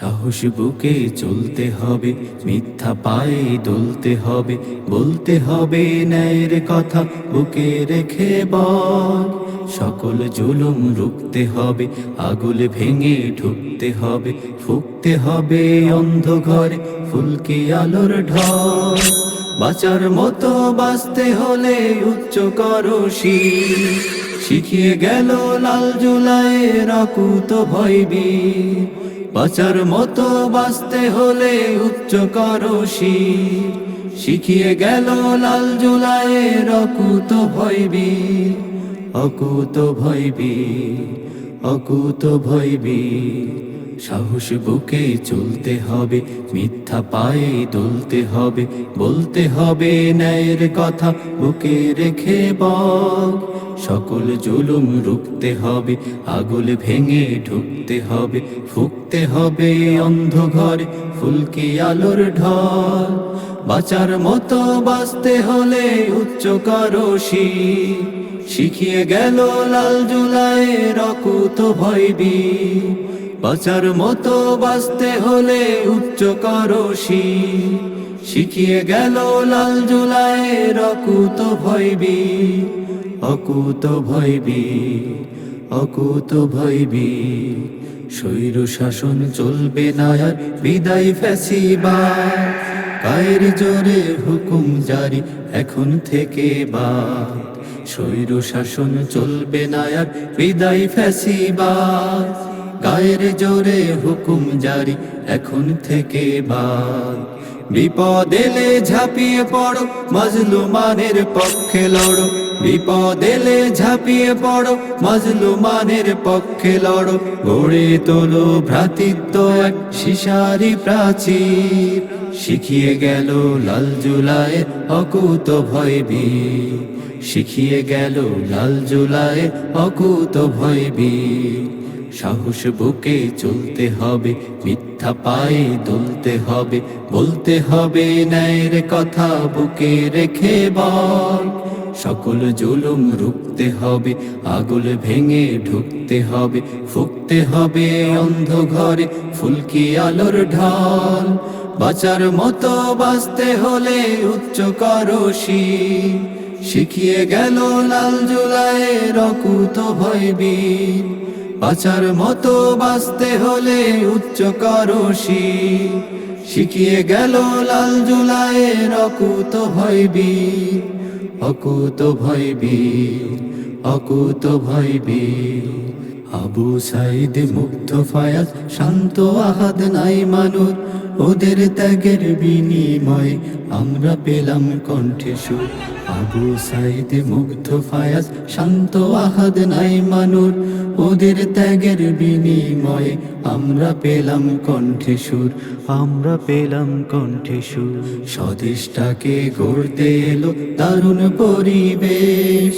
সাহস বুকে চলতে হবে, মিথ্যা পায়ে দলতে হবে, বলতে হবে ন্যায়ের কথা, বুকে রেখে বল। সকল জুলুম রুখতে হবে, আগুল ভেঙে ঢুকতে হবে, ফুকতে হবে অন্ধ ঘরে, ফুলকি আলোর ঢল। বাঁচার মতো বাঁচতে হলে উচ্চ করো শির। শিখিয়ে গেল লাল জুলাইয়ের অকুত ভয়বীর। বাঁচার মতো বাঁচতে হলে উচ্চ করো। শিখিয়ে গেল লাল জুলাইয়ের অকুত ভয়বীর অকুত ভয়বীর অকুত ভয়বীর সাহস বুকে চলতে হবে, মিথ্যা পায়ে দলতে হবে, বলতে হবে ন্যায়ের কথা, বুকে রেখে বল সকল জুলুম রুখতে হবে, আগুল ভেঙে ঢুকতে হবে, ফুকতে হবে অন্ধ ঘরে ফুলকি আলোর ঢল। বাঁচার মতো বাঁচতে হলে উচ্চ করো শিখিয়ে গেল লাল জুলাইয়ের অকুত ভয়বীর বাঁচার মতো বাঁচতে হলে উচ্চ করো শির। শিখিয়ে গেল লাল জুলাইয়ের অকুত ভয়বীর অকুত ভয়বীর অকুত ভয়বীর স্বৈর শাসন চলবে না আর বিদায় ফ্যাসিবা কায়ের জোরে হুকুম জারি এখন থেকে বা স্বৈর শাসন চলবে না আর বিদায় ফ্যাসিবা গায়ের জোরে হুকুম জারি, এখন থেকে বাদ। বিপদ এলে ঝাঁপিয়ে পড়ো, মজলুমানের পক্ষে লড়ো। বিপদ এলে ঝাঁপিয়ে পড়ো, মজলুমানের পক্ষে লড়ো। গড়ে তোলো ভ্রাতৃত্ব এক শিশারি প্রাচীর। শিখিয়ে গেল লাল জুলাইয়ের অকুত ভয়বীর। শিখিয়ে গেল লাল জুলাইয়ের অকুত ভয়বীর। সাহস বুকে চলতে হবে, মিথ্যা পায়ে দলতে হবে, বলতে হবে ন্যায়ের কথা বুকে রেখে বল। সকল জুলুম রুখতে হবে আগুল ভেঙে ঢুকতে হবে, ফুকতে হবে অন্ধ ঘরে ফুলকি আলোর ঢল। বাঁচার মতো বাঁচতে হলে উচ্চ করো শির। শিখিয়ে গেল লাল জুলাইয়ের অকুত ভয়বীর। বাঁচার মতো বাঁচতে হলে উচ্চ করো শির। শিখিয়ে গেল লাল জুলাইয়ের অকুত ভয়বীর অকুত ভয়বীর অকুত ভয়বীর আবু সাইদ মুগ্ধ ফায়াজ, শান্ত আহাদ নাই মানুষ, ওদের ত্যাগের বিনিময়ে আমরা পেলাম কণ্ঠে সুর আবু সাইদ মুগ্ধ ফায়াজ, শান্ত আহাদ নাই মানুষ ওদের ত্যাগের বিনিময়ে আমরা পেলাম কণ্ঠে সুর, আমরা পেলাম কণ্ঠে সুর। স্বদেশটাকে গড়তে এলো দারুণ পরিবেশ,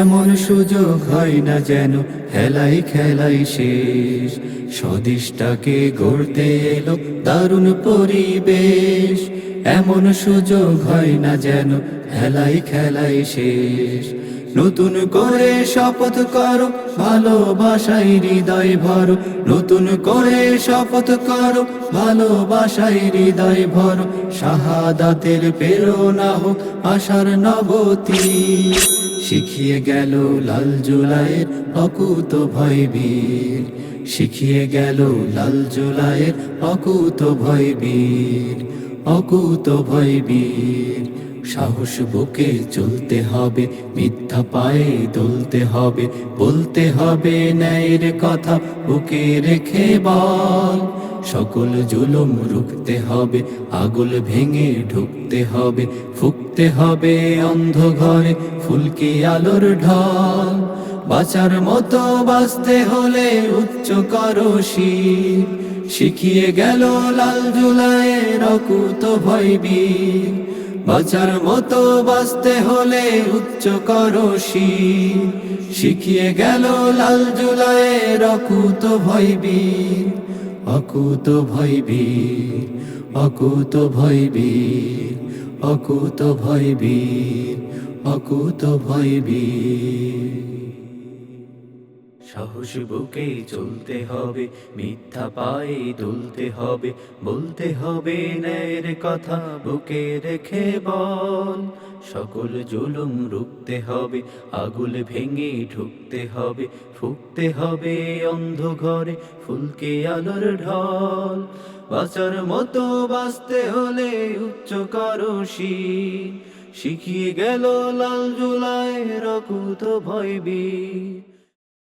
এমন সুযোগ হয় না যেন খেলাই খেলাই শেষ। স্বদেশটাকে গড়তে এলো দারুণ পরিবেশ এমন সুযোগ হয় না যেন, খেলাই খেলাই শেষ। নতুন করে শপথ করো ভালোবাসাই হৃদয় ভরো। নতুন করে শপথ করো ভালোবাসাই হৃদয় ভরো। শাহাদাতের প্রেরণা হোক আশার নবতী। শিখিয়ে গেল লাল জুলাইয়ের অকুত ভয়বীর। শিখিয়ে গেল লাল জুলাইয়ের অকুত ভয়বীর। অকুত ভয়বীর, সাহস বুকে চলতে হবে, মিথ্যা পায়ে দলতে হবে, বলতে হবে ন্যায়ের কথা, বুকে রেখে বল সকল জুলুম রুখতে হবে, আগুল ভেঙে ঢুকতে হবে, ফুকতে হবে অন্ধ ঘরে, ফুলকি আলোর ঢল বাঁচার মতো বাঁচতে হলে উচ্চ করো। শিখিয়ে গেল লাল জুলাইয়ের অকুত ভয়বীর। বাঁচার মতো বাঁচতে হলে উচ্চ করো শির। শিখিয়ে গেল লাল জুলাইয়ের অকুত ভয়বীর। অকুত ভয়বীর অকুত ভয়বীর অকুত ভয়বীর অকুত ভয়বীর। সাহস বুকে চলতে হবে, মিথ্যা পায়ে তুলতে হবে, বলতে হবে ন্যায়ের কথা, বুকে রেখে বল। সকল জুলুম রুখতে হবে, আগুল ভেঙে ঢুকতে হবে, ফুকতে হবে অন্ধ ঘরে, ফুলকে আলোর ঢল। বাঁচার মতো বাঁচতে হলে উচ্চ করশি। শিখিয়ে গেল লাল জুলাই রকুত ভয়বীর।